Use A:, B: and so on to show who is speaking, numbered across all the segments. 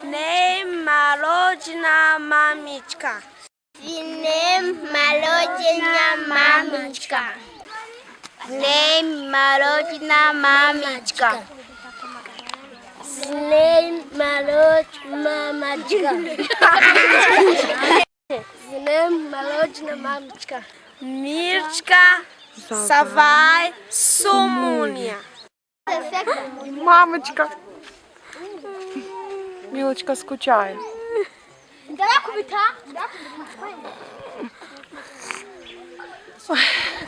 A: Днем народження, мамічка.
B: Днем народження, мамочка.
A: Днем народження, мамічка.
B: Днем народження, мамочка. З днем народження, мамочка.
A: Мірчка, Савай, Сумуня.
C: Мамочка. Мілочка скучає.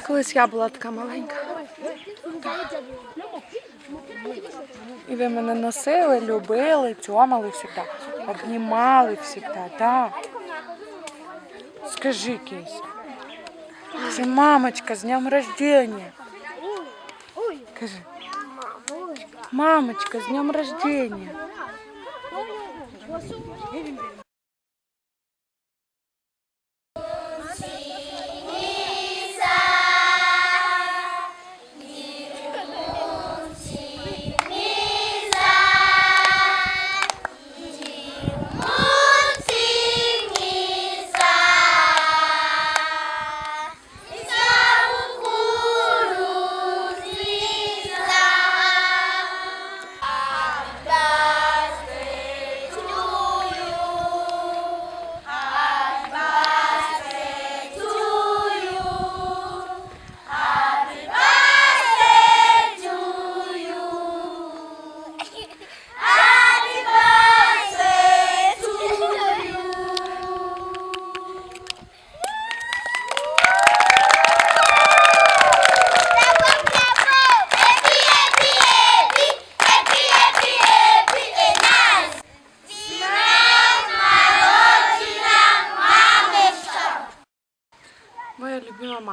C: Колись я була така маленька. І ви мене носили, любили, цьомали завжди, обнімали завжди, так. Скажи, Кейс. Це мамочка з днем рождения. Кажи. Мамочка, с днем рождения. Моя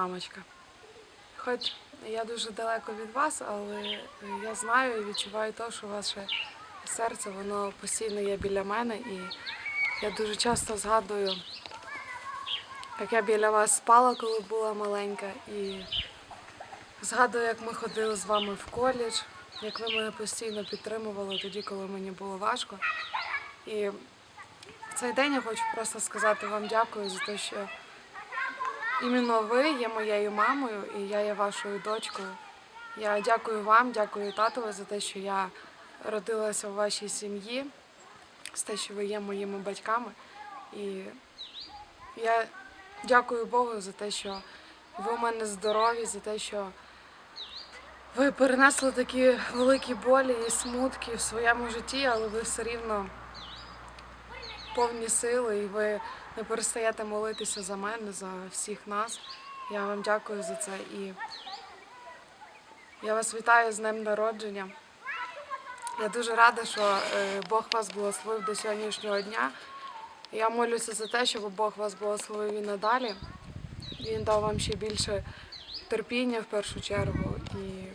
C: мамочка. Хоч я дуже далеко від вас, але я знаю і відчуваю те, що ваше серце воно постійно є біля мене. І я дуже часто згадую, як я біля вас спала, коли була маленька. І згадую, як ми ходили з вами в коледж, як ви мене постійно підтримували тоді, коли мені було важко. І в цей день я хочу просто сказати вам дякую за те, що іменно ви є моєю мамою і я є вашою дочкою. Я дякую вам, дякую татові за те, що я родилася у вашій сім'ї, за те, що ви є моїми батьками. І я дякую Богу за те, що ви у мене здорові, за те, що ви перенесли такі великі болі і смутки в своєму житті, але ви все рівно повні сили, і ви не перестаєте молитися за мене, за всіх нас. Я вам дякую за це і я вас вітаю з днем народження. Я дуже рада, що е, Бог вас благословив до сьогоднішнього дня. Я молюся за те, щоб Бог вас благословив і надалі. Він дав вам ще більше терпіння в першу чергу. І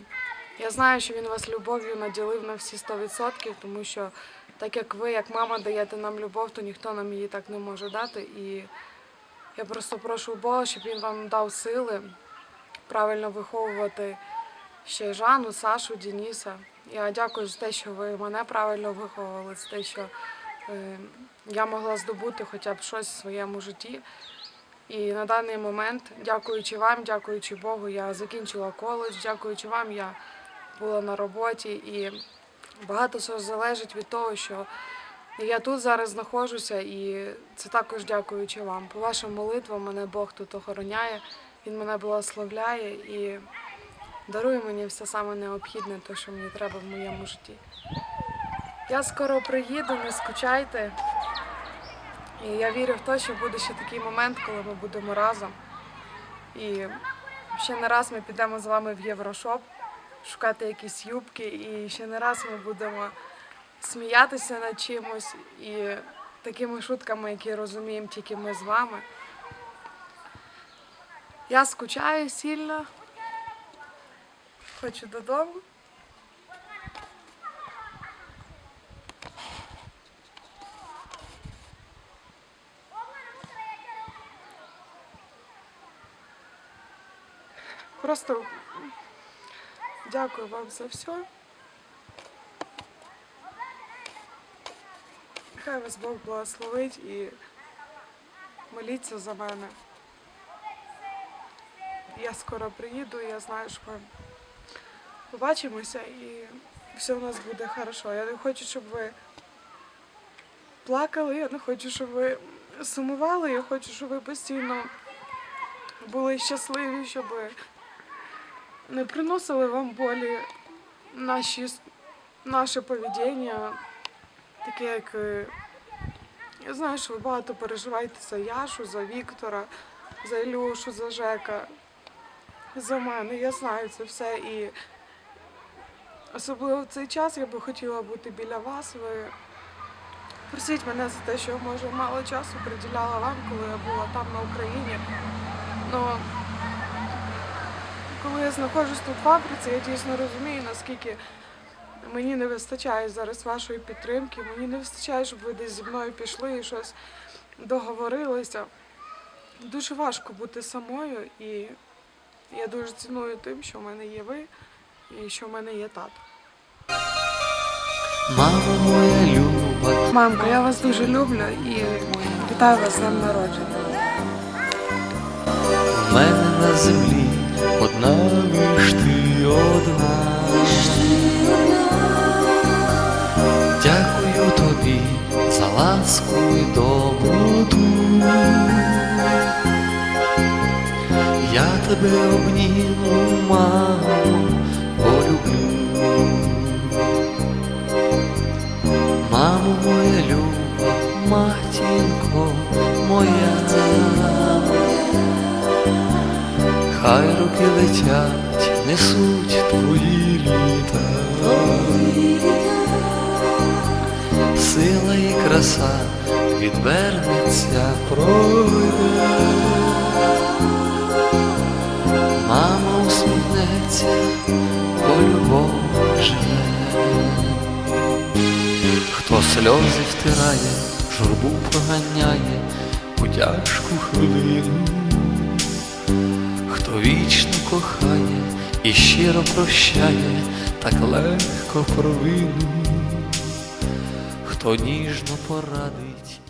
C: я знаю, що він вас любов'ю наділив на всі 100%, тому що так як ви, як мама, даєте нам любов, то ніхто нам її так не може дати. І я просто прошу Бога, щоб він вам дав сили правильно виховувати ще Жанну, Сашу, Дениса. Я дякую за те, що ви мене правильно виховували, за те, що е, я могла здобути хоча б щось в своєму житті. І на даний момент, дякуючи вам, дякуючи Богу, я закінчила коледж, дякуючи вам, я була на роботі і багато що залежить від того, що я тут зараз знаходжуся, і це також дякуючи вам. По вашим молитвам мене Бог тут охороняє, Він мене благословляє і дарує мені все саме необхідне, те, що мені треба в моєму житті. Я скоро приїду, не скучайте. І я вірю в те, що буде ще такий момент, коли ми будемо разом. І ще не раз ми підемо з вами в Єврошоп, шукати якісь юбки, і ще не раз ми будемо сміятися над чимось і такими шутками, які розуміємо тільки ми з вами. Я скучаю сильно, хочу додому. Просто дякую вам за все. Нехай вас Бог благословить і моліться за мене. Я скоро приїду, я знаю, що ми побачимося і все у нас буде хорошо. Я не хочу, щоб ви плакали, я не хочу, щоб ви сумували, я хочу, щоб ви постійно були щасливі, щоб не приносили вам болі наші, наше поведіння, таке як. е, Я знаю, що ви багато переживаєте за Яшу, за Віктора, за Ілюшу, за Жека, за мене. Я знаю це все. І особливо в цей час я би хотіла бути біля вас. Ви простіть мене за те, що може мало часу приділяла вам, коли я була там на Україні. Но коли я знаходжусь тут в Африці, я дійсно розумію, наскільки мені не вистачає зараз вашої підтримки. Мені не вистачає, щоб ви десь зі мною пішли і щось договорилися. Дуже важко бути самою, і я дуже ціную тим, що в мене є ви і що в мене є тато.
D: Мама моя люба,
C: Мамка, я вас дуже люблю і вітаю вас з днем народження.
D: в мене на землі одна лиш ти одна. Дякую тобі за ласку і доброту. Я тебе обніму, мамо, полюблю. Мамо моя люба, матінко моя, хай руки летять, несуть твої літа, сила і краса відвернеться, пройде. Мама усміхнеться, бо любов живе. Хто сльози втирає, журбу проганяє у тяжку хвилину, вічно кохає і щиро прощає, так легко провину, хто ніжно порадить